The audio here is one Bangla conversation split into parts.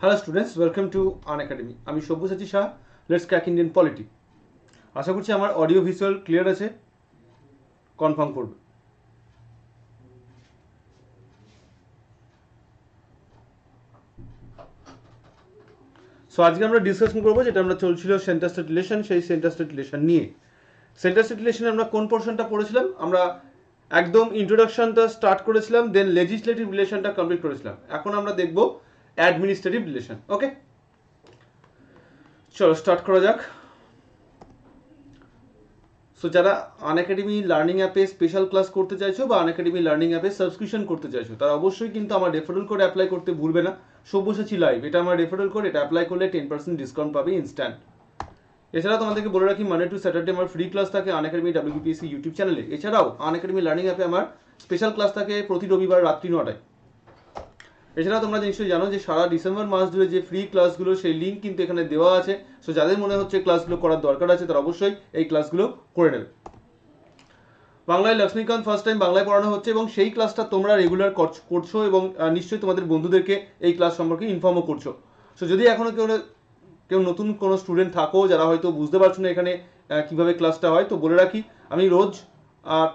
Hello students welcome to Unacademy আমি Sabyasachi Shah let's crack Indian polity আশা করছি আমার অডিও ভিজুয়াল ক্লিয়ার আছে? কনফার্ম করবে। সো আজকে আমরা ডিসকাশন করব যেটা আমরা চলছিল সেন্টার স্টেট রিলেশন সেই সেন্টার স্টেট রিলেশন নিয়ে। সেন্টার স্টেট রিলেশনে আমরা কোন পোর্শনটা পড়েছিলাম? আমরা একদম ইন্ট্রোডাকশনটা স্টার্ট করেছিলাম দেন লেজিসলেটিভ রিলেশনটা কমপ্লিট করেছিলাম। এখন আমরা দেখব অ্যাডমিনিস্ট্রেটিভ রিলেশন, ওকে? চলো স্টার্ট করা যাক। সো যারা আন একাডেমি লার্নিং অ্যাপে স্পেশাল ক্লাস করতে চাইছো বা আন একাডেমি লার্নিং অ্যাপে সাবস্ক্রিপশন করতে চাইছো, তারা অবশ্যই কিন্তু আমার রেফারেল কোড অ্যাপ্লাই করতে ভুলবে না। সব্যসাচী লাইভ এটা আমার রেফারেল কোড এটা অ্যাপ্লাই করলে টেন পার্সেন্ট ডিসকাউন্ট পাবে ইনস্ট্যান্ট এছাড়াও তোমাদেরকে বলে রাখি মানডে টু স্যাটারডে আমার ফ্রি ক্লাস থাকে আন একাডেমি ডাব্লিউপিএসসি ইউটিউব চ্যানেলে এছাড়াও আন একাডেমি লার্নিং অ্যাপে আমার স্পেশাল ক্লাস থাকে প্রতি রবিবার রাত্রি নটায়। এছাড়াও তোমরা নিশ্চয়ই জানো যে সারা ডিসেম্বর মাস জুড়ে যে ফ্রি ক্লাসগুলো সেই লিঙ্ক কিন্তু এখানে দেওয়া আছে। সো যাদের মনে হচ্ছে ক্লাসগুলো করার দরকার আছে, তারা অবশ্যই এই ক্লাসগুলো করে নেবে। বাংলায় লক্ষ্মীকান্ত ফার্স্ট টাইম বাংলায় পড়ানো হচ্ছে এবং সেই ক্লাসটা তোমরা রেগুলার করছ এবং নিশ্চয়ই তোমাদের বন্ধুদেরকে এই ক্লাস সম্পর্কে ইনফর্মও করছ। সো যদি এখনও কেউ কেউ নতুন কোনো স্টুডেন্ট থাকো, যারা হয়তো বুঝতে পারছ না এখানে কীভাবে ক্লাসটা হয়, তো বলে রাখি, আমি রোজ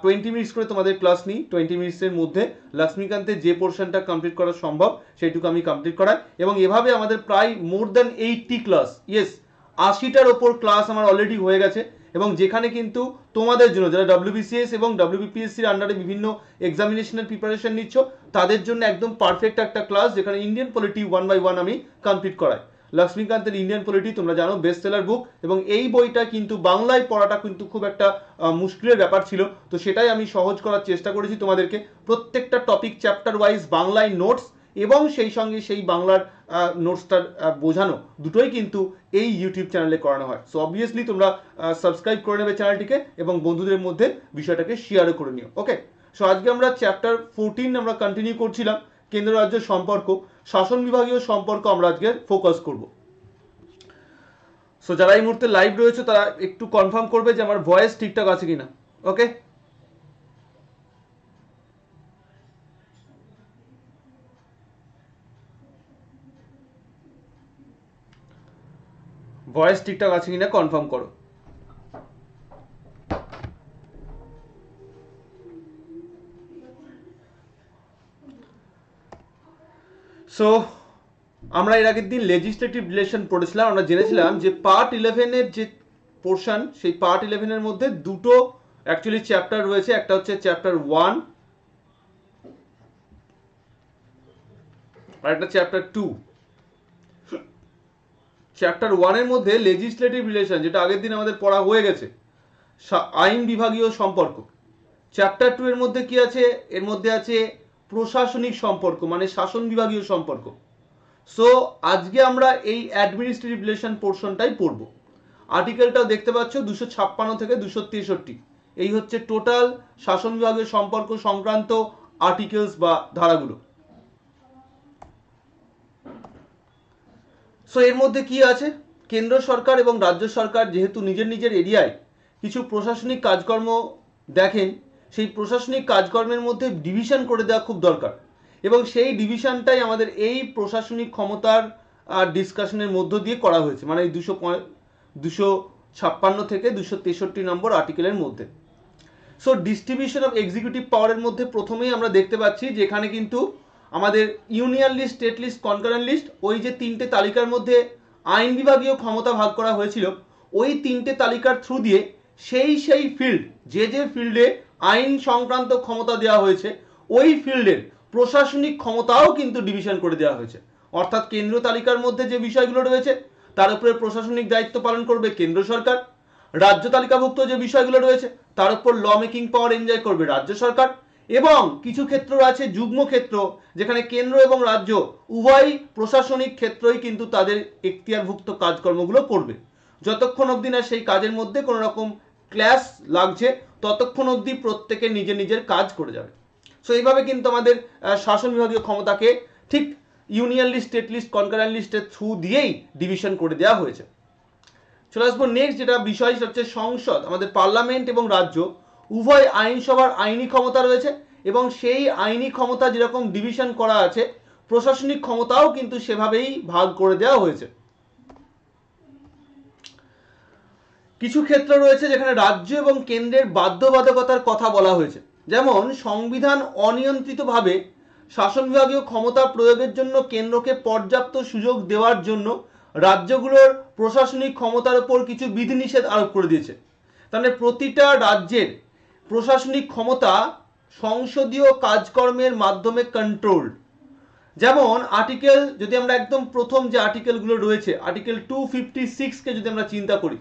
টোয়েন্টি মিনিটস করে তোমাদের ক্লাস নিই। টোয়েন্টি মিনিটসের মধ্যে লক্ষ্মীকান্তের যে পোর্শনটা কমপ্লিট করা সম্ভব, সেইটুকু আমি কমপ্লিট করাই। এবং এভাবে আমাদের প্রায় more than eighty class yes আশিটার ওপর ক্লাস আমার অলরেডি হয়ে গেছে। এবং যেখানে কিন্তু তোমাদের জন্য, যারা ডাব্লিউবিসিএস এবং ডাব্লিউবিপিএসসির আন্ডারে বিভিন্ন এক্সামিনেশনের প্রিপারেশন নিচ্ছ, তাদের জন্য একদম পারফেক্ট একটা ক্লাস যেখানে Indian polity one by one আমি কমপ্লিট করাই। লক্ষ্মীকান্তের ইন্ডিয়ান পলিটি তোমরা জানো বেস্ট সেলার বুক এবং এই বইটা কিন্তু বাংলায় পড়াটা কিন্তু খুব একটা মুশকিলের ব্যাপার ছিল। তো সেটাই আমি সহজ করার চেষ্টা করেছি তোমাদেরকে। প্রত্যেকটা টপিক চ্যাপ্টার ওয়াইজ বাংলায় নোটস এবং সেই সঙ্গে সেই বাংলার নোটসটার বোঝানো, দুটোই কিন্তু এই ইউটিউব চ্যানেলে করানো হয়। সো অবভিয়াসলি তোমরা সাবস্ক্রাইব করে নেবে চ্যানেলটিকে এবং বন্ধুদের মধ্যে বিষয়টাকে শেয়ারও করে নিও। ওকে সো আজকে আমরা চ্যাপ্টার ফোরটিন আমরা কন্টিনিউ করছিলাম। কেন্দ্র রাজ্য সম্পর্ক, শাসন বিভাগীয় সম্পর্ক আমরা আজকে ফোকাস করব। সো যারা এই মুহূর্তে লাইভ রয়েছে, তারা একটু কনফার্ম করবে যে আমার ভয়েস ঠিকঠাক আছে কিনা। ওকে ভয়েস ঠিকঠাক আছে কিনা কনফার্ম করো। সো আমরা এর আগের দিন লেজিসলেটিভ রিলেশন পড়েছিলাম, আমরা জেনেছিলাম যে পার্ট ইলেভেনের যে পোর্শন সেই পার্ট ইলেভেনের মধ্যে দুটো অ্যাকচুয়ালি চ্যাপ্টার রয়েছে, একটা হচ্ছে চ্যাপ্টার ওয়ান আর একটা চ্যাপ্টার টু চ্যাপ্টার ওয়ানের মধ্যে লেজিসলেটিভ রিলেশন যেটা আগের দিন আমাদের পড়া হয়ে গেছে আইন বিভাগীয় সম্পর্ক। চ্যাপ্টার টু এর মধ্যে কি আছে? এর মধ্যে আছে প্রশাসনিক সম্পর্ক মানে শাসন বিভাগীয় সম্পর্ক। সো আজকে আমরা এই অ্যাডমিনিস্ট্রেটিভ রিলেশন পোর্শনটাই পড়ব। আর্টিকেলটাও দেখতে পাচ্ছ, দুশো ছাপ্পান্ন থেকে দুশো তেষট্টি। এই হচ্ছে টোটাল শাসন বিভাগের সম্পর্ক সংক্রান্ত আর্টিকেলস বা ধারাগুলো। সো এর মধ্যে কি আছে? কেন্দ্র সরকার এবং রাজ্য সরকার যেহেতু নিজের নিজের এরিয়ায় কিছু প্রশাসনিক কাজকর্ম দেখেন সেই প্রশাসনিক কাজকর্মের মধ্যে ডিভিশন করে দেওয়া খুব দরকার। এবং সেই ডিভিশনটাই আমাদের এই প্রশাসনিক ক্ষমতার আর ডিসকাশনের মধ্য দিয়ে করা হয়েছে। মানে এই দুশো দুশো ছাপ্পান্ন থেকে দুশো তেষট্টি নম্বর আর্টিকেলের মধ্যে। সো ডিস্ট্রিবিউশন অফ এক্সিকিউটিভ পাওয়ারের মধ্যে প্রথমেই আমরা দেখতে পাচ্ছি যেখানে কিন্তু আমাদের union list state list concurrent list ওই যে তিনটে তালিকার মধ্যে আইন বিভাগীয় ক্ষমতা ভাগ করা হয়েছিল, ওই তিনটে তালিকার থ্রু দিয়ে সেই সেই ফিল্ড যে যে ফিল্ডে আইন সংক্রান্ত ক্ষমতা দেওয়া হয়েছে, ওই ফিল্ডের প্রশাসনিক ক্ষমতাও কিন্তু ডিভিশন করে দেওয়া হয়েছে। অর্থাৎ কেন্দ্র তালিকার মধ্যে যে বিষয়গুলো রয়েছে, তার উপরে প্রশাসনিক দায়িত্ব পালন করবে কেন্দ্র সরকার। রাজ্য তালিকাভুক্ত যে বিষয়গুলো রয়েছে, তার উপর ল মেকিং পাওয়ার এনজয় করবে রাজ্য সরকার। এবং কিছু ক্ষেত্র আছে, যুগ্ম ক্ষেত্র, যেখানে কেন্দ্র এবং রাজ্য উভয় প্রশাসনিক ক্ষেত্রই কিন্তু তাদের এখতিয়ারভুক্ত কাজকর্মগুলো করবে। যতক্ষণ অবধি না সেই কাজের মধ্যে কোনো রকম ক্ল্যাশ লাগছে, ততক্ষণ অবধি প্রত্যেকে নিজের নিজের কাজ করে যাবে। সো এইভাবে কিন্তু আমাদের শাসন বিভাগীয় ক্ষমতাকে ঠিক union list state list concurrent লিস্টের থ্রু দিয়েই ডিভিশন করে দেওয়া হয়েছে। চলে আসব নেক্সট যেটা বিষয় সেটা হচ্ছে সংসদ। আমাদের পার্লামেন্ট এবং রাজ্য উভয় আইনসভার আইনি ক্ষমতা রয়েছে এবং সেই আইনি ক্ষমতা যেরকম ডিভিশন করা আছে, প্রশাসনিক ক্ষমতাও কিন্তু সেভাবেই ভাগ করে দেওয়া হয়েছে। কিছু ক্ষেত্র রয়েছে যেখানে রাজ্য এবং কেন্দ্রের বাধ্যবাধকতার কথা বলা হয়েছে। যেমন, সংবিধান অনিয়ন্ত্রিতভাবে শাসন বিভাগীয় ক্ষমতা প্রয়োগের জন্য কেন্দ্রকে পর্যাপ্ত সুযোগ দেওয়ার জন্য রাজ্যগুলোর প্রশাসনিক ক্ষমতার উপর কিছু বিধিনিষেধ আরোপ করে দিয়েছে। তাহলে প্রতিটা রাজ্যের প্রশাসনিক ক্ষমতা সংসদীয় কাজকর্মের মাধ্যমে কন্ট্রোল যেমন আর্টিকেল যদি আমরা একদম প্রথম যে আর্টিকেলগুলো রয়েছে আর্টিকেল টু ফিফটি সিক্সকে যদি আমরা চিন্তা করি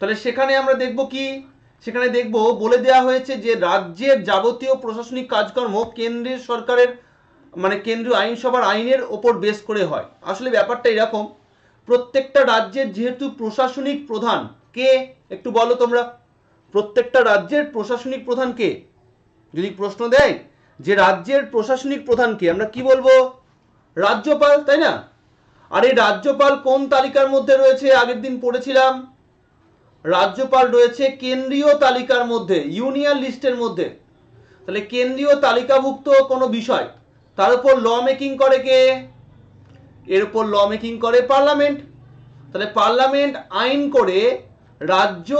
তাহলে সেখানে আমরা দেখব কি? সেখানে দেখব, বলে দেওয়া হয়েছে যে রাজ্যের যাবতীয় প্রশাসনিক কাজকর্ম কেন্দ্রীয় সরকারের মানে কেন্দ্রীয় আইনসভার আইনের ওপর বেস করে হয়। আসলে ব্যাপারটা এরকম, প্রত্যেকটা রাজ্যের যেহেতু প্রশাসনিক প্রধান, কে? একটু বলো তোমরা। প্রত্যেকটা রাজ্যের প্রশাসনিক প্রধান কে? যদি প্রশ্ন দেয়, যে রাজ্যের প্রশাসনিক প্রধান কে, আমরা কি বলব? রাজ্যপাল, তাই না? আর এই রাজ্যপাল কোন তালিকার মধ্যে রয়েছে? আগের দিন পড়েছিলাম। রাজ্যপাল রয়েছে কেন্দ্রীয় তালিকার মধ্যে, ইউনিয়ন লিস্টের মধ্যে। তাহলে কেন্দ্রীয় তালিকাভুক্ত কোনো বিষয়, তার উপর ল মেকিং করে কে? এর উপর ল মেকিং করে পার্লামেন্ট। তাহলে পার্লামেন্ট আইন করে রাজ্য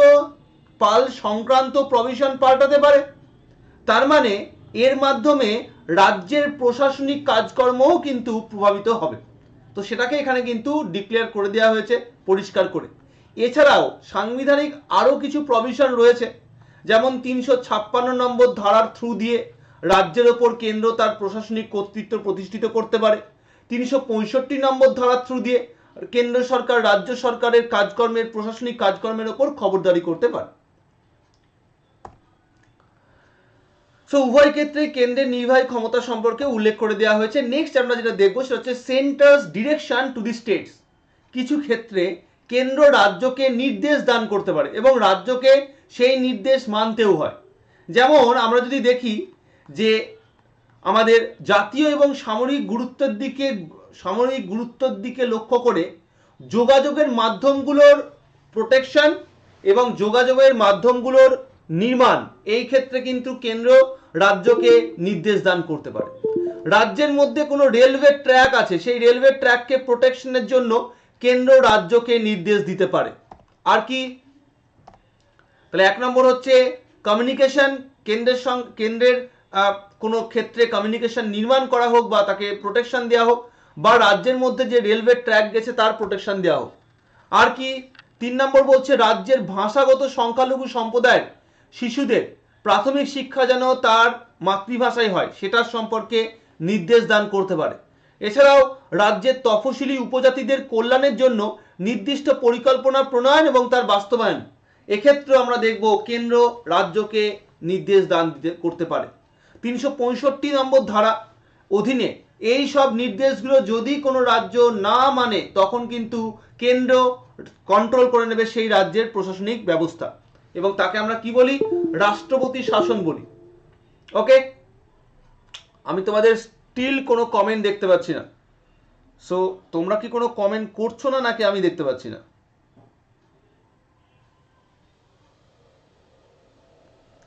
পাল সংক্রান্ত প্রভিশন পাল্টাতে পারে। তার মানে এর মাধ্যমে রাজ্যের প্রশাসনিক কাজকর্মও কিন্তু প্রভাবিত হবে। তো সেটাকে এখানে কিন্তু ডিক্লেয়ার করে দেওয়া হয়েছে, পরিষ্কার করে। এছাড়াও সাংবিধানিক আরও কিছু প্রভিশন রয়েছে, যেমন তিনশো ছাপ্পান্ন নম্বর ধারার থ্রু দিয়ে রাজ্যের ওপর কেন্দ্র তার প্রশাসনিক কর্তৃত্ব প্রতিষ্ঠিত করতে পারে। তিনশো পঁয়ষট্টি নম্বর ধারার থ্রু দিয়ে কেন্দ্র সরকার রাজ্য সরকারের কাজকর্মের, প্রশাসনিক কাজকর্মের ওপর খবরদারি করতে পারে। সো উভয় ক্ষেত্রে কেন্দ্রের নির্বাহী ক্ষমতা সম্পর্কে উল্লেখ করে দেওয়া হয়েছে। নেক্সট আমরা যেটা দেখব সেটা হচ্ছে centre's direction to the states কিছু ক্ষেত্রে কেন্দ্র রাজ্যকে নির্দেশ দান করতে পারে এবং রাজ্যকে সেই নির্দেশ মানতেও হয়। যেমন আমরা যদি দেখি যে আমাদের জাতীয় এবং সামরিক গুরুত্বের দিকে, সামরিক গুরুত্বের দিকে লক্ষ্য করে যোগাযোগের মাধ্যমগুলোর প্রোটেকশন এবং যোগাযোগের মাধ্যমগুলোর নির্মাণ, এই ক্ষেত্রে কিন্তু কেন্দ্র রাজ্যকে নির্দেশ দান করতে পারে। রাজ্যের মধ্যে কোনো রেলওয়ে ট্র্যাক আছে, সেই রেলওয়ে ট্র্যাককে প্রোটেকশনের জন্য কেন্দ্র রাজ্যকে নির্দেশ দিতে পারে। আর কি? তাহলে এক নম্বর হচ্ছে কমিউনিকেশন কেন্দ্রের সঙ্গে কেন্দ্রের কোনো ক্ষেত্রে কমিউনিকেশন নির্মাণ করা হোক বা তাকে প্রোটেকশন দেওয়া হোক বা রাজ্যের মধ্যে যে রেলওয়ে ট্র্যাক গেছে তার প্রোটেকশন দেওয়া হোক। আর কি? তিন নম্বর বলছে রাজ্যের ভাষাগত সংখ্যালঘু সম্প্রদায়ের শিশুদের প্রাথমিক শিক্ষা যেন তার মাতৃভাষায় হয়, সেটার সম্পর্কে নির্দেশ দান করতে পারে। এছাড়াও রাজ্যের তফসিলি উপজাতিদের কল্যাণের জন্য নির্দিষ্ট পরিকল্পনা প্রণয়ন এবং তার বাস্তবায়ন। এক্ষেত্রে আমরা দেখব কেন্দ্র রাজ্যকে নির্দেশ দান দিতে, করতে পারে। তিনশো পঁয়ষট্টি নম্বর ধারা অধীনে এই সব নির্দেশগুলো যদি কোনো রাজ্য না মানে তখন কিন্তু কেন্দ্র কন্ট্রোল করে নেবে সেই রাজ্যের প্রশাসনিক ব্যবস্থা। এবং তাকে আমরা কি বলি? রাষ্ট্রপতি শাসন বলি। ওকে আমি তোমাদের স্টিল কোনো কমেন্ট দেখতে পাচ্ছি না। সো তোমরা কি কোনো কমেন্ট করছ না, নাকি আমি দেখতে পাচ্ছি না?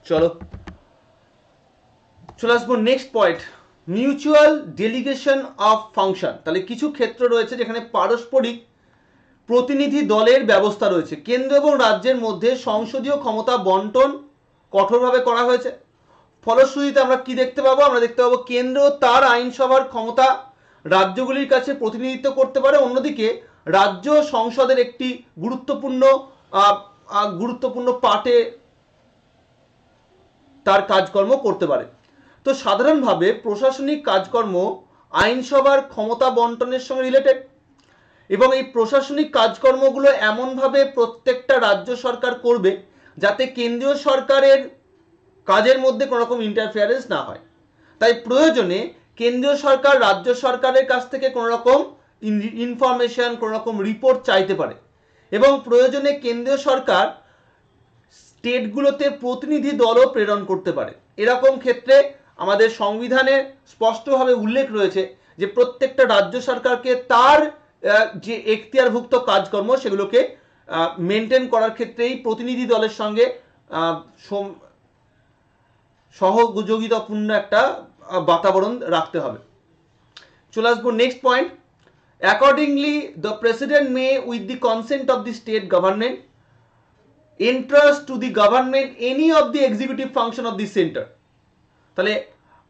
চলো। চলে আসব next point mutual delegation of function তাহলে কিছু ক্ষেত্র রয়েছে যেখানে পারস্পরিক প্রতিনিধি দলের ব্যবস্থা রয়েছে। কেন্দ্র এবং রাজ্যের মধ্যে সংসদীয় ক্ষমতা বন্টন কঠোরভাবে করা হয়েছে। ফলশ্রুতিতে আমরা কি দেখতে পাবো? আমরা দেখতে পাবো কেন্দ্র, তার আইনসভার ক্ষমতা রাজ্যগুলির কাছে প্রতিনিধিত্ব করতে পারে। অন্যদিকে রাজ্য সংসদের একটি গুরুত্বপূর্ণ গুরুত্বপূর্ণ পার্টে তার কাজকর্ম করতে পারে। তো সাধারণভাবে প্রশাসনিক কাজকর্ম আইনসভার ক্ষমতা বন্টনের সঙ্গে রিলেটেড এবং এই প্রশাসনিক কাজকর্মগুলো এমনভাবে প্রত্যেকটা রাজ্য সরকার করবে যাতে কেন্দ্রীয় সরকারের কাজের মধ্যে কোনো রকম ইন্টারফিয়ারেন্স না হয়। তাই প্রয়োজনে কেন্দ্রীয় সরকার, রাজ্য সরকারের কাছ থেকে কোনো রকম ইনফরমেশন কোনো রকম রিপোর্ট চাইতে পারে এবং প্রয়োজনে কেন্দ্রীয় সরকার স্টেটগুলোতে প্রতিনিধি দলও প্রেরণ করতে পারে। এরকম ক্ষেত্রে আমাদের সংবিধানে স্পষ্টভাবে উল্লেখ রয়েছে যে প্রত্যেকটা রাজ্য সরকারকে তার যে এখতিয়ারভুক্ত কাজকর্ম সেগুলোকে মেনটেন করার ক্ষেত্রেই প্রতিনিধি দলের সঙ্গে সহযোগিতাপূর্ণ একটা বাতাবরণ রাখতে হবে। চলে আসব next point accordingly the president may with the consent of the state government entrust to the government any of the executive function of the center. তাহলে,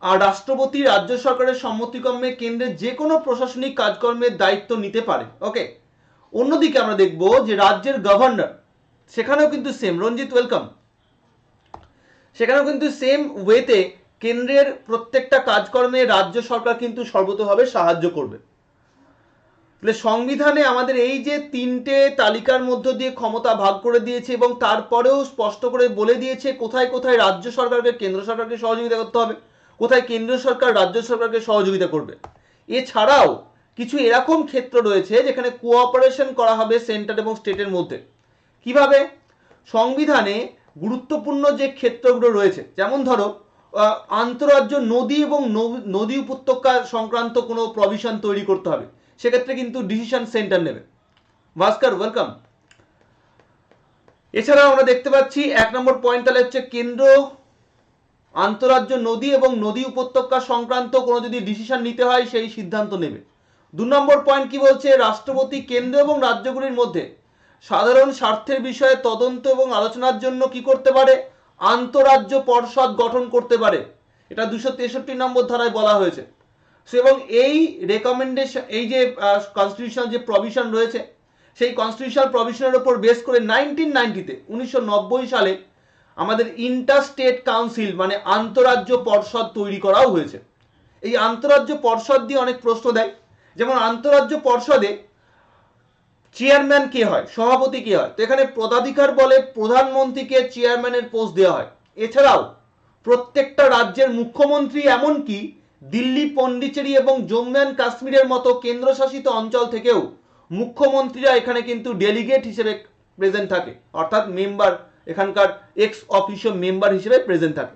আর রাষ্ট্রপতি, রাজ্য সরকারের সম্মতিক্রমে কেন্দ্রের যে কোনো প্রশাসনিক কাজকর্মের দায়িত্ব নিতে পারে। ওকে অন্যদিকে আমরা দেখব যে, রাজ্যের গভর্নর সেখানেও কিন্তু সেম রঞ্জিত ওয়েলকাম সেখানেও কিন্তু সেম ওয়েতে কেন্দ্রের প্রত্যেকটা কাজকর্মে রাজ্য সরকার কিন্তু সর্বতভাবে সাহায্য করবে। তাহলে সংবিধানে আমাদের এই যে তিনটে তালিকার মধ্য দিয়ে ক্ষমতা ভাগ করে দিয়েছে এবং তারপরেও স্পষ্ট করে বলে দিয়েছে কোথায় কোথায় রাজ্য সরকারকে, কেন্দ্র সরকারকে সহযোগিতা করতে হবে, কোথায় কেন্দ্র সরকার রাজ্য সরকারকে সহযোগিতা করবে। এছাড়াও কিছু এরকম ক্ষেত্র রয়েছে যেখানে কোঅপারেশন করা হবে সেন্টার এবং স্টেটের মধ্যে। কীভাবে? সংবিধানে গুরুত্বপূর্ণ যে ক্ষেত্রগুলো রয়েছে, যেমন ধরো আন্তঃরাজ্য নদী এবং নদী উপত্যকা সংক্রান্ত কোনো প্রভিশন তৈরি করতে হবে, সেক্ষেত্রে কিন্তু ডিসিশন সেন্টার নেবে। ভাস্কর ওয়েলকাম এছাড়াও আমরা দেখতে পাচ্ছি, এক নম্বর পয়েন্ট তাহলে হচ্ছে কেন্দ্র, আন্তঃরাজ্য নদী এবং নদী উপত্যকা সংক্রান্ত কোনো যদি ডিসিশন নিতে হয়, সেই সিদ্ধান্ত নেবে। দু নম্বর পয়েন্ট কি বলছে, রাষ্ট্রপতি কেন্দ্র এবং রাজ্যগুলির মধ্যে সাধারণ স্বার্থের বিষয়ে তদন্ত এবং আলোচনার জন্য কি করতে পারে? আন্তঃরাজ্য পর্ষদ গঠন করতে পারে। এটা দুশো তেষট্টি নম্বর ধারায় বলা হয়েছে। সো এবং এই রেকমেন্ডেশন এই যে কনস্টিটিউশনাল যে প্রভিশন রয়েছে, সেই কনস্টিটিউশনাল প্রভিশনের উপর বেস করে নাইনটিন নাইনটিতে উনিশশো নব্বই সালে আমাদের ইন্টার স্টেট কাউন্সিল মানে আন্তঃরাজ্য পর্ষদ তৈরি করাও হয়েছে। এই আন্তঃরাজ্য পর্ষদ দিয়ে অনেক প্রশ্ন দেয়। যেমন আন্তঃরাজ্য পর্ষদে চেয়ারম্যান কে হয়? সভাপতি কে হয়? তো এখানে পদাধিকার বলে প্রধানমন্ত্রীকে চেয়ারম্যানের পোস্ট দেওয়া হয়। এছাড়াও, প্রত্যেকটা রাজ্যের মুখ্যমন্ত্রী এমনকি দিল্লি, পন্ডিচেরি এবং জম্মু অ্যান্ড কাশ্মীরের মতো কেন্দ্রশাসিত অঞ্চল থেকেও মুখ্যমন্ত্রীরা এখানে কিন্তু ডেলিগেট হিসেবে প্রেজেন্ট থাকে। অর্থাৎ মেম্বার এখানকার এক্স অফিসিয়াল মেম্বার হিসেবে প্রেজেন্ট থাকে।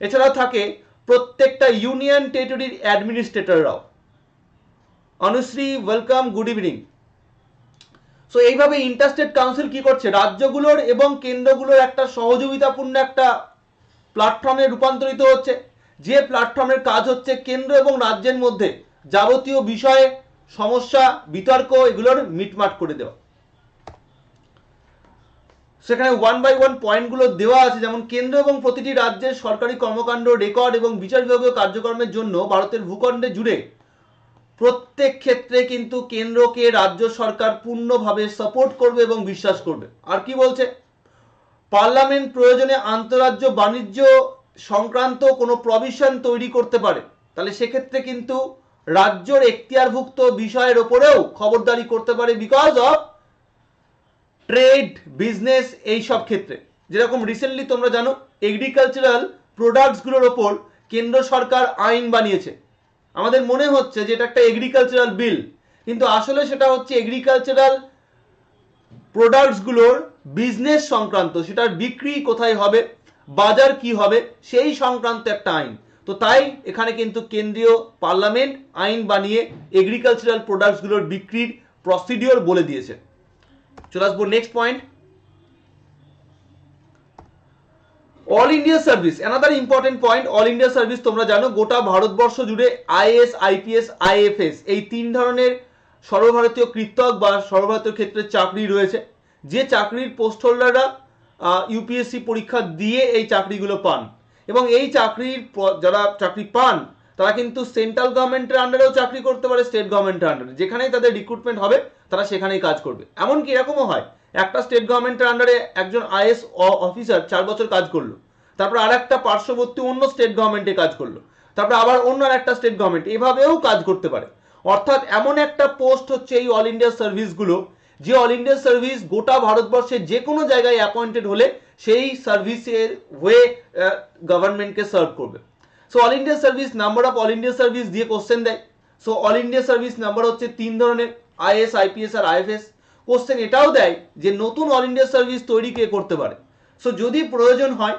এছাড়াও থাকে প্রত্যেকটা ইউনিয়ন টেরিটরির অ্যাডমিনিস্ট্রেটররাও Anushree welcome good evening so এইভাবে ইন্টারস্টেট কাউন্সিল কি করছে? রাজ্যগুলোর এবং কেন্দ্রগুলোর একটা সহযোগিতাপূর্ণ একটা প্ল্যাটফর্মে রূপান্তরিত হচ্ছে। যে প্ল্যাটফর্মের কাজ হচ্ছে কেন্দ্র এবং রাজ্যের মধ্যে যাবতীয় বিষয়ে সমস্যা, বিতর্ক এগুলোর মিটমাট করে দেওয়া। সেখানে ওয়ান বাই ওয়ান পয়েন্টগুলো দেওয়া আছে, যেমন কেন্দ্র এবং প্রতিটি রাজ্যের সরকারি কর্মকাণ্ড রেকর্ড এবং বিচার বিভাগীয় কার্যক্রমের জন্য ভারতের ভূখণ্ডে জুড়ে প্রত্যেক ক্ষেত্রে কিন্তু কেন্দ্রকে রাজ্য সরকার পূর্ণভাবে সাপোর্ট করবে এবং বিশ্বাস করবে। আর কি বলছে? পার্লামেন্ট প্রয়োজনে আন্তঃরাজ্য বাণিজ্য সংক্রান্ত কোনো প্রভিশন তৈরি করতে পারে। তাহলে সেক্ষেত্রে কিন্তু রাজ্যর এখতিয়ারভুক্ত বিষয়ের ওপরেও খবরদারি করতে পারে বিকজ অফ ট্রেড বিজনেস এই সব ক্ষেত্রে। যেরকম রিসেন্টলি তোমরা জানো এগ্রিকালচারাল প্রোডাক্টসগুলোর ওপর কেন্দ্র সরকার আইন বানিয়েছে। আমাদের মনে হচ্ছে যে এটা একটা এগ্রিকালচারাল বিল কিন্তু আসলে সেটা হচ্ছে এগ্রিকালচারাল প্রোডাক্টসগুলোর বিজনেস সংক্রান্ত, সেটার বিক্রি কোথায় হবে, বাজার কি হবে, সেই সংক্রান্ত একটা আইন। তো তাই এখানে কিন্তু কেন্দ্রীয় পার্লামেন্ট আইন বানিয়ে এগ্রিকালচারাল প্রোডাক্টসগুলোর বিক্রির প্রসিডিওর বলে দিয়েছে। চলে আসব next point all India service another important point all India service তোমরা জানো, গোটা ভারতবর্ষ জুড়ে আইএস, আইপিএস, আইএফএস, এই তিন ধরনের সর্বভারতীয় কৃতক বা সর্বভারতীয় ক্ষেত্রে চাকরি রয়েছে। যে চাকরির পোস্ট হোল্ডাররা ইউপিএসসি পরীক্ষা দিয়ে এই চাকরিগুলো পান। এবং এই চাকরির যারা চাকরি পান, তারা কিন্তু সেন্ট্রাল গভর্নমেন্টের আন্ডারেও চাকরি করতে পারে স্টেট গভর্নমেন্টের আন্ডারে যেখানেই তাদের রিক্রুটমেন্ট হবে, তারা সেখানেই কাজ করবে। এমনকি এরকমও হয় একটা স্টেট গভর্নমেন্টের আন্ডারে একজন আইএস অফিসার চার বছর কাজ করল। তারপর আর একটা পার্শ্ববর্তী অন্য স্টেট গভর্নমেন্টে কাজ করল। তারপর আবার অন্য একটা স্টেট গভর্নমেন্ট এভাবেও কাজ করতে পারে। অর্থাৎ এমন একটা পোস্ট হচ্ছে এই অল ইন্ডিয়া সার্ভিসগুলো যে অল ইন্ডিয়া সার্ভিস গোটা ভারতবর্ষের যে কোনো জায়গায় অ্যাপয়েন্টেড হলে সেই সার্ভিসের ওয়ে গভর্নমেন্টকে সার্ভ করবে। So all India service number of all India service দিয়ে কোশ্চেন দেয়। So all India service number হচ্ছে তিন ধরনের আইএস আইপিএস আর আইএফএস কোশ্চেন এটাও দেয় যে নতুন অল ইন্ডিয়া সার্ভিস তৈরি কে করতে পারে। সো যদি প্রয়োজন হয়,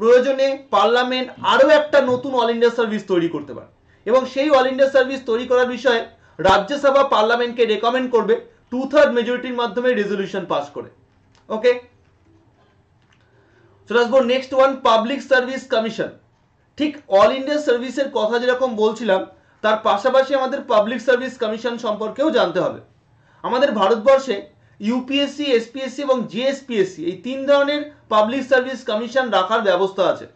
প্রয়োজনে পার্লামেন্ট আরও একটা নতুন অল ইন্ডিয়া সার্ভিস তৈরি করতে পারে। এবং সেই অল ইন্ডিয়া সার্ভিস তৈরি করার বিষয়ে রাজ্যসভা পার্লামেন্টকে রেকমেন্ড করবে টু থার্ড মেজরিটির মাধ্যমে রেজলিউশন পাস করে। ওকে চলে আসব next one public service commission ঠিক অল ইন্ডিয়া সার্ভিসের কথা যেরকম বলছিলাম, তার পাশাপাশি আমাদের পাবলিক সার্ভিস কমিশন সম্পর্কেও জানতে হবে। আমাদের ভারতবর্ষে ইউপিএসসি এসপিএসসি এবং জিএসপিএসসি এই তিন ধরনের পাবলিক সার্ভিস কমিশন রাখার ব্যবস্থা আছে।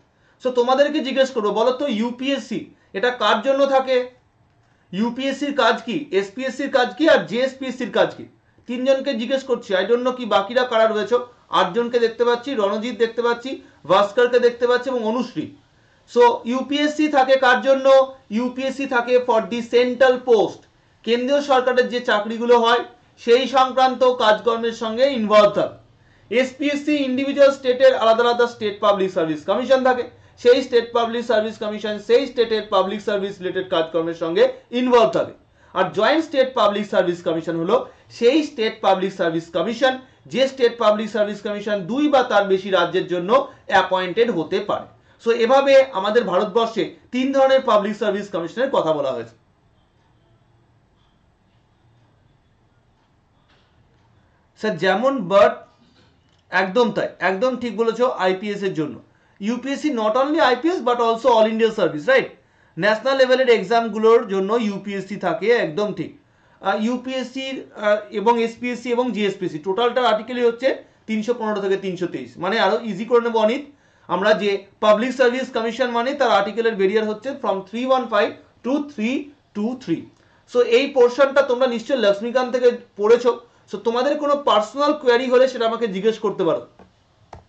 সো তোমাদেরকে জিজ্ঞেস করব বলো তো ইউপিএসসি এটা কার জন্য থাকে? ইউপিএসসির কাজ কি? এসপিএসসির কাজ কি? আর জেএসপিএসসির কাজ কি? তিনজনকে জিজ্ঞেস করছি আই নো কি বাকিরা কারা রয়েছে। আটজনকে দেখতে পাচ্ছি, রণজিৎ দেখতে পাচ্ছি, ভাস্করকে দেখতে পাচ্ছি এবং অনুশ্রী। সো ইউপিএসসি থাকে কার জন্য? ইউপিএসসি থাকে ফর দি সেন্ট্রাল পোস্ট কেন্দ্রীয় সরকারের যে চাকরিগুলো হয়, সেই সংক্রান্ত কাজকর্মের সঙ্গে ইনভলভ থাকে। এসপিএসসি ইন্ডিভিজুয়াল স্টেটের আলাদা আলাদা স্টেট পাবলিক সার্ভিস কমিশন থাকে। সেই স্টেট পাবলিক সার্ভিস কমিশন সেই স্টেটের পাবলিক সার্ভিস রিলেটেড কাজকর্মের সঙ্গে ইনভলভ থাকে। আর joint state public service commission হলো সেই স্টেট পাবলিক সার্ভিস কমিশন যে স্টেট পাবলিক সার্ভিস কমিশন দুই বা তার বেশি রাজ্যের জন্য অ্যাপয়েন্টেড হতে পারে। সো এভাবে আমাদের ভারতবর্ষে তিন ধরনের পাবলিক সার্ভিস কমিশনের কথা বলা হয়েছে। স্যার, যেমন বাট একদম তাই, একদম ঠিক বলেছ আইপিএস এর জন্য। UPSC not only IPS but also all India service right national লেভেলের এক্সামগুলোর জন্য ইউপিএসসি থাকে, একদম ঠিক। ইউপিএসসির এবং এসপিএসসি এবং জিএসপিএসসি টোটালটার আর্টিকেলই হচ্ছে তিনশো পনেরো থেকে তিনশো তেইশ। মানে আরও ইজি করে নেব, অনিত। আমরা যে পাবলিক সার্ভিস কমিশন মানে তার আর্টিকেলের বেরিয়ার হচ্ছে from three one five to three two three so এই পোর্শনটা তোমরা নিশ্চয়ই লক্ষ্মীকান্ত থেকে পড়েছো। সো তোমাদের কোনো পার্সোনাল কোয়ারি হলে সেটা আমাকে জিজ্ঞেস করতে পারো।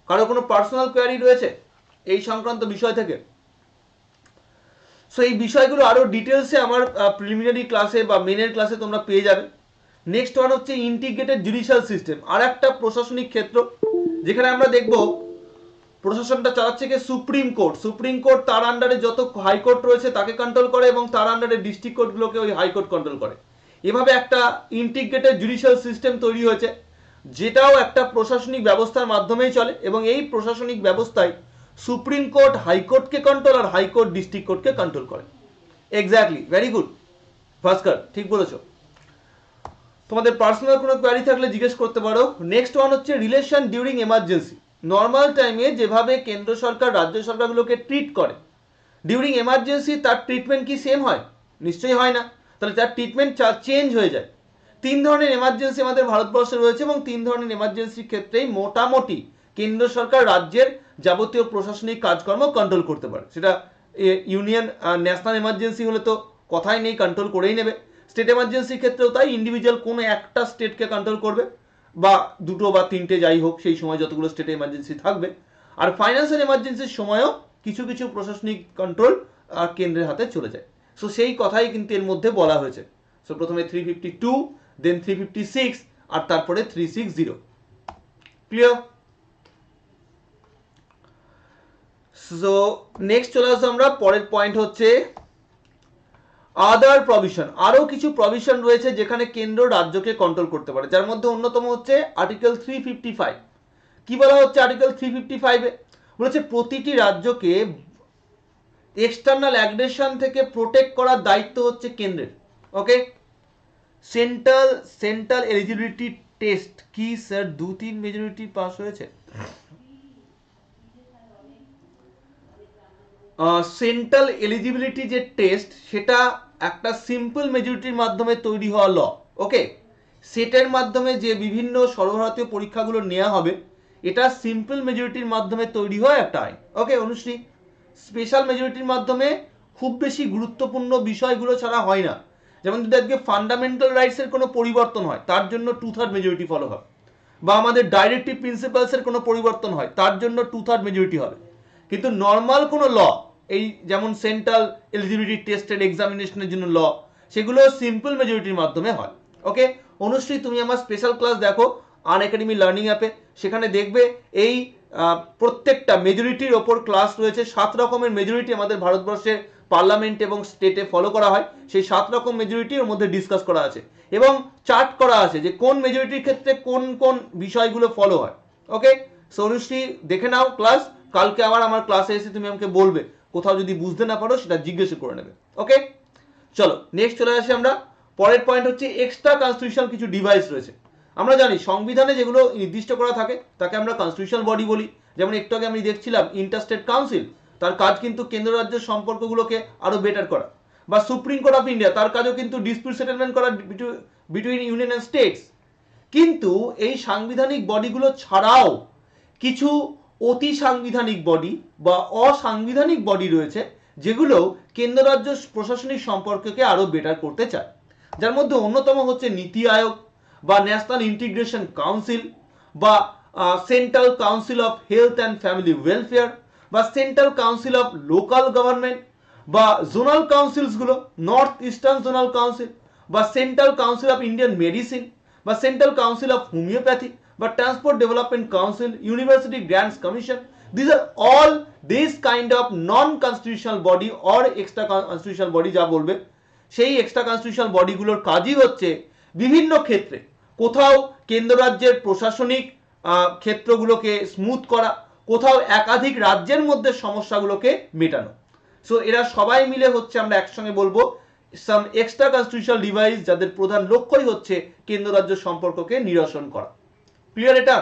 কারও কোনো পার্সোনাল কোয়ারি রয়েছে এই সংক্রান্ত বিষয় থেকে? সো এই বিষয়গুলো আরও ডিটেলসে আমার প্রিলিমিনারি ক্লাসে বা মেনের ক্লাসে তোমরা পেয়ে যাবে। নেক্সট ওয়ান হচ্ছে ইন্টিগ্রেটেড জুডিশিয়াল সিস্টেম আর একটা প্রশাসনিক ক্ষেত্র, যেখানে আমরা দেখব প্রশাসনটা চালাচ্ছে কি সুপ্রিম কোর্ট। সুপ্রিম কোর্ট তার আন্ডারে যত হাইকোর্ট রয়েছে তাকে কন্ট্রোল করে এবং তার আন্ডারে ডিস্ট্রিক্ট কোর্টগুলোকে ওই হাইকোর্ট কন্ট্রোল করে। এভাবে একটা ইন্টিগ্রেটেড জুডিশিয়াল সিস্টেম তৈরি হয়েছে, যেটাও একটা প্রশাসনিক ব্যবস্থার মাধ্যমেই চলে এবং এই প্রশাসনিক ব্যবস্থায় সুপ্রিম কোর্ট হাইকোর্টকে কন্ট্রোল আর হাইকোর্ট ডিস্ট্রিক্ট কোর্টকে কন্ট্রোল করে। এক্স্যাক্টলি ভেরি গুড ভাস্কর ঠিক বলেছ। তোমাদের পার্সোনাল কোনো কোয়ারি থাকলে জিজ্ঞেস করতে পারো। নেক্সট ওয়ান হচ্ছে রিলেশন ডিউরিং এমার্জেন্সি নর্মাল টাইমে যেভাবে কেন্দ্র সরকার, রাজ্য সরকারগুলোকে ট্রিট করে ডিউরিং এমার্জেন্সি তার ট্রিটমেন্ট কি সেম হয়? নিশ্চয়ই হয় না। তাহলে তার ট্রিটমেন্ট চেঞ্জ হয়ে যায়। তিন ধরনের এমার্জেন্সি আমাদের ভারতবর্ষে রয়েছে এবং তিন ধরনের এমার্জেন্সির ক্ষেত্রেই মোটামুটি কেন্দ্র সরকার রাজ্যের যাবতীয় প্রশাসনিক কাজকর্ম কন্ট্রোল করতে পারে। সেটা ইউনিয়ন ন্যাশনাল এমার্জেন্সি হলে তো কথাই নেই কন্ট্রোল করেই নেবে। স্টেট এমার্জেন্সির ক্ষেত্রেও তাই ইন্ডিভিজুয়াল কোনো একটা স্টেটকে কন্ট্রোল করবে বা দুটো বা তিনটে যাই হোক, সেই সময় যতগুলো স্টেটে এমার্জেন্সি থাকবে। আর ফাইন্যান্সিয়াল এমার্জেন্সির সময়ও কিছু কিছু প্রশাসনিক কন্ট্রোল কেন্দ্রের হাতে চলে যায়। সো সেই কথাই কিন্তু এর মধ্যে বলা হয়েছে। সো প্রথমে three fifty two then three fifty six আর তারপরে three six zero clear so next চলে আসব আমরা। পরের পয়েন্ট হচ্ছে আদার প্রভিশন আরও কিছু প্রভিশন রয়েছে যেখানে কেন্দ্র রাজ্যকে কন্ট্রোল করতে পারে। যার মধ্যে অন্যতম হচ্ছে আর্টিকেল থ্রি ফিফটি ফাইভ কি বলা হচ্ছে আর্টিকেল থ্রি ফিফটি ফাইভে বলেছে প্রতিটি রাজ্যকে এক্সটার্নাল অ্যাগ্রেশন থেকে প্রোটেক্ট করার দায়িত্ব হচ্ছে কেন্দ্রের okay central central eligibility test কি স্যার দু তিন মেজরিটি পাস হয়েছে সেন্ট্রাল এলিজিবিলিটি যে টেস্ট সেটা একটা সিম্পল মেজরিটির মাধ্যমে তৈরি হওয়া ল ওকে সেটের মাধ্যমে যে বিভিন্ন সর্বভারতীয় পরীক্ষাগুলো নেওয়া হবে, এটা সিম্পল মেজরিটির মাধ্যমে তৈরি হয় একটা আইন ওকে অনুশ্রী? স্পেশাল মেজরিটির মাধ্যমে খুব বেশি গুরুত্বপূর্ণ বিষয়গুলো ছাড়া হয় না। যেমন যদি আজকে ফান্ডামেন্টাল রাইটসের কোনো পরিবর্তন হয়, তার জন্য টু থার্ড মেজরিটি ফলো হবে। বা আমাদের ডাইরেক্টিভ প্রিন্সিপালসের কোনো পরিবর্তন হয়, তার জন্য টু থার্ড মেজরিটি হবে। কিন্তু নর্মাল কোনো ল এই যেমন সেন্ট্রাল এলিজিবিলিটি টেস্টেড এক্সামিনেশনের জন্য ল সেগুলো সিম্পল মেজরিটির মাধ্যমে হয়। ওকে অনুশ্রী, তুমি আমার স্পেশাল ক্লাস দেখো আন একাডেমি লার্নিং অ্যাপে সেখানে দেখবে এই প্রত্যেকটা মেজরিটির ওপর ক্লাস রয়েছে। সাত রকমের মেজরিটি আমাদের ভারতবর্ষের পার্লামেন্ট এবং স্টেটে ফলো করা হয়। সেই সাত রকম মেজরিটির মধ্যে ডিসকাস করা আছে। এবং চার্ট করা আছে যে কোন মেজরিটির ক্ষেত্রে কোন কোন বিষয়গুলো ফলো হয়। ওকে সো অনুশ্রী দেখে নাও ক্লাস কালকে আবার আমার ক্লাসে এসে তুমি আমাকে বলবে। কোথাও যদি বুঝতে না পারো, সেটা জিজ্ঞেস করে নেবে। ওকে চলো নেক্সট চলে আসি আমরা। পরের পয়েন্ট হচ্ছে এক্সট্রা কনস্টিটিউশনাল কিছু ডিভাইস রয়েছে। আমরা জানি সংবিধানে যেগুলো নির্দিষ্ট করা থাকে, তাকে আমরা কনস্টিটিউশনাল বডি বলি। যেমন একটু আগে আমি দেখছিলাম ইন্টারস্টেট কাউন্সিল তার কাজ কিন্তু কেন্দ্র রাজ্যের সম্পর্কগুলোকে আরও বেটার করা। বা সুপ্রিম কোর্ট অফ ইন্ডিয়া, তার কাজও কিন্তু ডিসপিউট সেটেলমেন্ট করা বিটুইন ইউনিয়ন অ্যান্ড স্টেটস কিন্তু এই সাংবিধানিক বডিগুলো ছাড়াও কিছু অতি সাংবিধানিক বডি বা অসাংবিধানিক বডি রয়েছে, যেগুলো কেন্দ্র রাজ্য প্রশাসনিক সম্পর্ককে আরও বেটার করতে চায়। যার মধ্যে অন্যতম হচ্ছে নীতি আয়োগ বা ন্যাশনাল ইন্টিগ্রেশন কাউন্সিল বা central council of health and family welfare বা central council of local government বা জোনাল কাউন্সিলসগুলো নর্থ ইস্টার্ন জোনাল কাউন্সিল বা central council of Indian medicine বা সেন্ট্রাল কাউন্সিল অফ হোমিওপ্যাথি বা transport development council university grants commission this R all this kind of non constitutional body or extra constitutional body যা বলবে, সেই এক্সট্রা কনস্টিটিউশনাল বডিগুলোর কাজই হচ্ছে বিভিন্ন ক্ষেত্রে কোথাও কেন্দ্র রাজ্যের প্রশাসনিক ক্ষেত্রগুলোকে স্মুথ করা, কোথাও একাধিক রাজ্যের মধ্যে সমস্যাগুলোকে মেটানো। সো এরা সবাই মিলে হচ্ছে আমরা একসঙ্গে বলব সাম এক্সট্রা কনস্টিটিউশনাল ডিভাইস যাদের প্রধান লক্ষ্যই হচ্ছে কেন্দ্র রাজ্য সম্পর্ককে নিরসন করা। ক্লিয়ার এটা?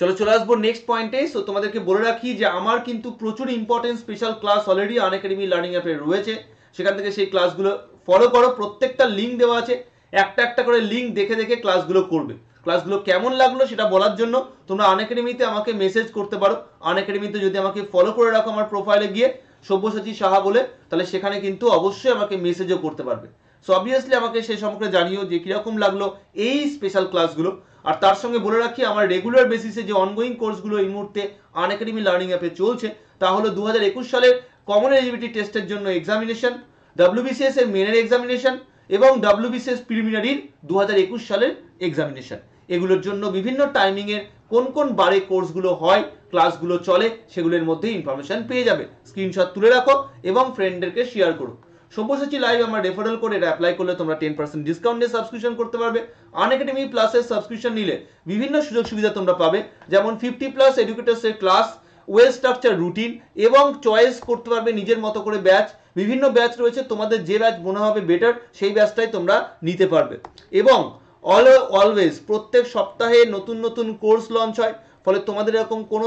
চলো, চলে আসব নেক্সট পয়েন্টে সো তোমাদেরকে বলে রাখি যে, আমার কিন্তু প্রচুর important special class already Unacademy learning অ্যাপে রয়েছে। সেখান থেকে সেই ক্লাসগুলো ফলো করো। প্রত্যেকটা লিঙ্ক দেওয়া আছে। একটা একটা করে লিঙ্ক দেখে দেখে ক্লাসগুলো করবে। ক্লাসগুলো কেমন লাগল সেটা বলার জন্য তোমরা আন একাডেমিতে আমাকে মেসেজ করতে পারো। আন একাডেমিতে যদি আমাকে ফলো করে রাখো আমার প্রোফাইলে গিয়ে, সব্যসাচী সাহা বলে, তাহলে সেখানে কিন্তু অবশ্যই আমাকে মেসেজও করতে পারবে। সো অবভিয়াসলি আমাকে সেই সম্পর্কে জানিও যে কীরকম লাগল এই স্পেশাল ক্লাসগুলো আর তার সঙ্গে বলে রাখি, আমার রেগুলার বেসিসে যে অনগোয়িং কোর্সগুলো এই মুহূর্তে আন একাডেমি লার্নিং অ্যাপে চলছে, তা হলো দু হাজার একুশ সালের কমন এলিজিবিলিটি টেস্টের জন্য এক্সামিনেশন ডাব্লিউবিসিএস এর মেনের এক্সামিনেশন এবং ডাব্লিউবিসিএস প্রিলিমিনারির দু হাজার একুশ সালের এক্সামিনেশন এগুলোর জন্য বিভিন্ন টাইমিং এর কোন কোন বারে কোর্সগুলো হয় ক্লাসগুলো চলে, সেগুলোর মধ্যে ইনফরমেশন পেয়ে যাবে। স্ক্রিনশট তুলে রাখো এবং ফ্রেন্ডদেরকে শেয়ার করো। সব্যসাচী লাইভ আমরা রেফারেল করে এটা অ্যাপ্লাই করলে তোমরা টেন পার্সেন্ট ডিসকাউন্ট নিয়ে সাবস্ক্রিপশন করতে পারবে। আন একাডেমি প্লাসের সাবস্ক্রিপশন নিলে বিভিন্ন সুযোগ সুবিধা তোমরা পাবে। যেমন ফিফটি প্লাস এডুকেটার্সের ক্লাস ওয়েল স্ট্রাকচার রুটিন এবং চয়েস করতে পারবে নিজের মতো করে ব্যাচ বিভিন্ন ব্যাচ রয়েছে, তোমাদের যে ব্যাচ মনে হবে বেটার সেই ব্যাচটাই তোমরা নিতে পারবে। এবং অল অলওয়েজ প্রত্যেক সপ্তাহে নতুন নতুন কোর্স লঞ্চ হয়, ফলে তোমাদের এরকম কোনো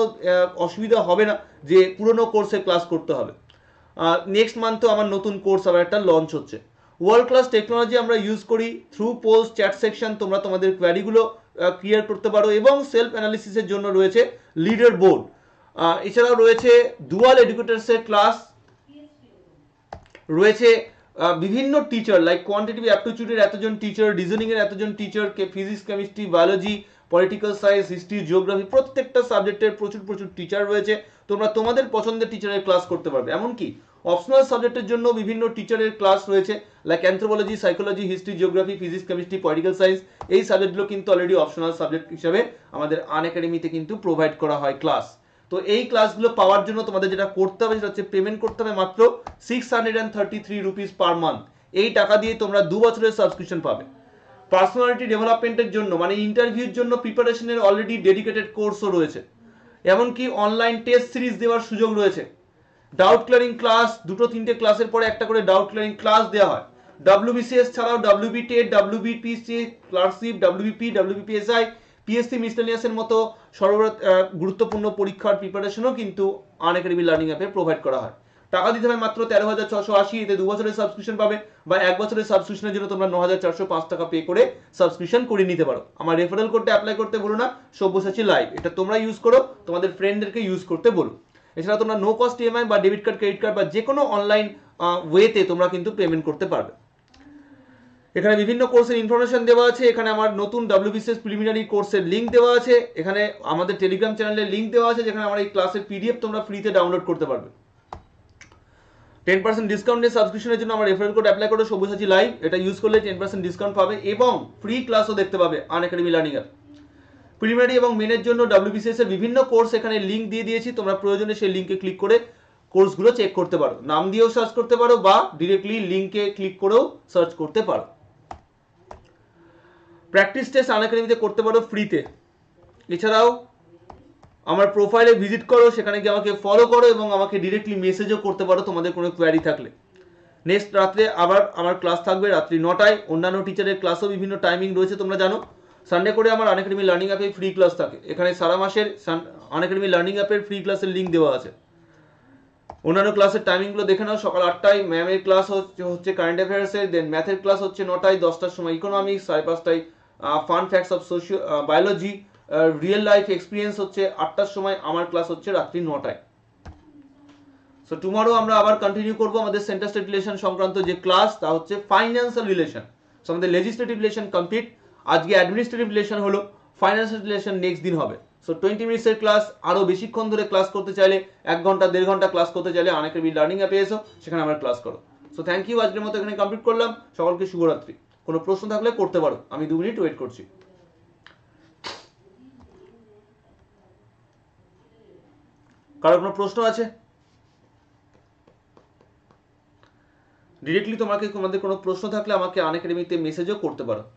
অসুবিধা হবে না যে পুরনো কোর্সে ক্লাস করতে হবে। নেক্সট মান্থেও আমার নতুন কোর্স আবার একটা লঞ্চ হচ্ছে। ওয়ার্ল্ড ক্লাস টেকনোলজি আমরা ইউজ করি থ্রু পোস্ট চ্যাট সেকশন তোমরা তোমাদের কোয়ারিগুলো ক্লিয়ার করতে পারো এবং সেলফ অ্যানালিসিসের জন্য রয়েছে লিডার বোর্ড এছাড়াও রয়েছে ডুয়াল এডুকেটার্সের ক্লাস রয়েছে বিভিন্ন টিচার লাইক কোয়ান্টিটিভ অ্যাপটিটিউডের এতজন টিচার রিজনিং এর এতজন টিচার কে physics chemistry biology political science history geography প্রত্যেকটা সাবজেক্টের প্রচুর প্রচুর টিচার রয়েছে। তোমরা তোমাদের পছন্দের টিচারের ক্লাস করতে পারবে। এমনকি অপশনাল সাবজেক্টের জন্য বিভিন্ন টিচারের ক্লাস রয়েছে like anthropology psychology history geography physics chemistry political science এই সাবজেক্টগুলো কিন্তু অলরেডি অপশনাল সাবজেক্ট হিসাবে আমাদের আন একাডেমিতে কিন্তু প্রোভাইড করা হয় ক্লাস তো এই ক্লাসগুলো পাওয়ার জন্য তোমাদের যেটা করতে হবে সেটা হচ্ছে পেমেন্ট করতে হবে মাত্র six hundred and thirty three rupees per month এই টাকা দিয়ে তোমরা দু বছরের সাবস্ক্রিপশন পাবে। পার্সোনালিটি ডেভেলপমেন্টের জন্য মানে ইন্টারভিউর জন্য প্রিপারেশনের অলরেডি ডেডিকেটেড কোর্সও রয়েছে। এমনকি অনলাইন টেস্ট সিরিজ দেওয়ার সুযোগ রয়েছে। ডাউট ক্লিয়ারিং ক্লাস দুটো তিনটে ক্লাসের পরে একটা করে ডাউট ক্লিয়ারিং ক্লাস দেওয়া হয়। ডাব্লিউবিসিএস ছাড়াও WB TET WBPC clerkship WBP WBPSI PSC মিসলেনিয়াসের মতো সর্ব গুরুত্বপূর্ণ পরীক্ষার প্রিপারেশনও কিন্তু আন একাডেমি লার্নিং অ্যাপে প্রোভাইড করা হয়। টাকা দিতে হবে মাত্র তেরো হাজার ছশো আশি, এতে দু বছরের সাবস্ক্রিপশন পাবে বা এক বছরের সাবস্ক্রিপশনের জন্য তোমরা ন হাজার চারশো পাঁচ টাকা পে করে সাবস্ক্রিপশন করে নিতে পারো। আমার রেফারেল কোডটা অ্যাপ্লাই করতে বলো না, সব্যসাচী লাইভ এটা তোমরা ইউজ করো, তোমাদের ফ্রেন্ডদেরকে ইউজ করতে বলো। এছাড়া তোমরা নো কস্ট ইএমআই বা ডেবিট কার্ড ক্রেডিট কার্ড বা যে কোনো অনলাইন ওয়েতে তোমরা কিন্তু পেমেন্ট করতে পারবে। এখানে বিভিন্ন কোর্সের ইনফরমেশন দেওয়া আছে, এখানে আমার নতুন ডাব্লিউবিসিএস প্রিলিমিনারি কোর্সের লিঙ্ক দেওয়া আছে, এখানে আমাদের টেলিগ্রাম চ্যানেলের লিঙ্ক দেওয়া আছে, যেখানে আমার এই ক্লাসের পিডিএফ তোমরা ফ্রিতে ডাউনলোড করতে পারবে। টেন পার্সেন্ট ডিসকাউন্টের সাবস্ক্রিপশনের জন্য আমার রেফারেল কোড অ্যাপ্লাই করো, সবুজ আছি লাইভ এটা ইউজ করলে টেন পার্সেন্ট ডিসকাউন্ট পাবে এবং ফ্রি ক্লাসও দেখতে পাবে আন একাডেমি লার্নিং এর। প্রিলিমিনারি এবং মেনের জন্য ডাব্লিউবিসিএস এর বিভিন্ন কোর্স এখানে লিঙ্ক দিয়ে দিয়েছি, তোমরা প্রয়োজনে সেই লিংকে ক্লিক করে কোর্সগুলো চেক করতে পারো। নাম দিয়েও সার্চ করতে পারো বা ডিরেক্টলি লিংকে ক্লিক করেও সার্চ করতে পারো। প্র্যাকটিস টেস্ট আন একাডেমিতে করতে পারো ফ্রিতে এছাড়াও আমার প্রোফাইলে ভিজিট করো, সেখানে গিয়ে আমাকে ফলো করো এবং আমাকে ডিরেক্টলি মেসেজও করতে পারো, তোমাদের কোনো কোয়ারি থাকলে। নেক্সট রাত্রে আবার আমার ক্লাস থাকবে রাত্রি নটায়। অন্যান্য টিচারের ক্লাসও বিভিন্ন টাইমিং রয়েছে, তোমরা জানো। সানডে করে আমার আনএকাডেমি লার্নিং অ্যাপে ফ্রি ক্লাস থাকে। এখানে সারা মাসের আনএকাডেমি লার্নিং অ্যাপের ফ্রি ক্লাসের লিঙ্ক দেওয়া আছে। অন্যান্য ক্লাসের টাইমিংগুলো দেখে নাও, সকাল আটটায় ম্যামের ক্লাস হচ্ছে হচ্ছে কারেন্ট অ্যাফেয়ার্সের দেন ম্যাথের ক্লাস হচ্ছে নটায়, দশটার সময় ইকোনমিক্স সাড়ে পাঁচটায় fun facts of socio biology real life experience হচ্ছে আটটার সময় আমার ক্লাস হচ্ছে রাত্রি নটায়। সো টুমরো আমরা আবার কন্টিনিউ করব আমাদের সেন্টার স্টেট রিলেশন সংক্রান্ত যে ক্লাস তা হচ্ছে ফাইন্যান্সিয়াল রিলেশন সো আমাদের লেজিসলেটিভ রিলেশন কমপ্লিট আজকে অ্যাডমিনিস্ট্রেটিভ রিলেশন হলো ফাইন্যান্সিয়াল রিলেশন নেক্সট দিন হবে। সো টোয়েন্টি মিনিটসের ক্লাস আরও বেশিক্ষণ ধরে ক্লাস করতে চাইলে, এক ঘণ্টা, দেড় ঘণ্টা ক্লাস করতে চাইলে অনেকের বি লার্নিং অ্যাপে এসো, সেখানে আমরা ক্লাস করো। সো থ্যাংক ইউ আজকের মতো এখানে কমপ্লিট করলাম। সকলকে শুভরাত্রি। কোনো প্রশ্ন থাকলে করতে পারো। আমি দু মিনিট ওয়েট করছি। কারও কোনো প্রশ্ন আছে? ডিরেক্টলি তোমাকে, তোমাদের কোনো প্রশ্ন থাকলে আমাকে আন একাডেমিতে মেসেজও করতে পারো।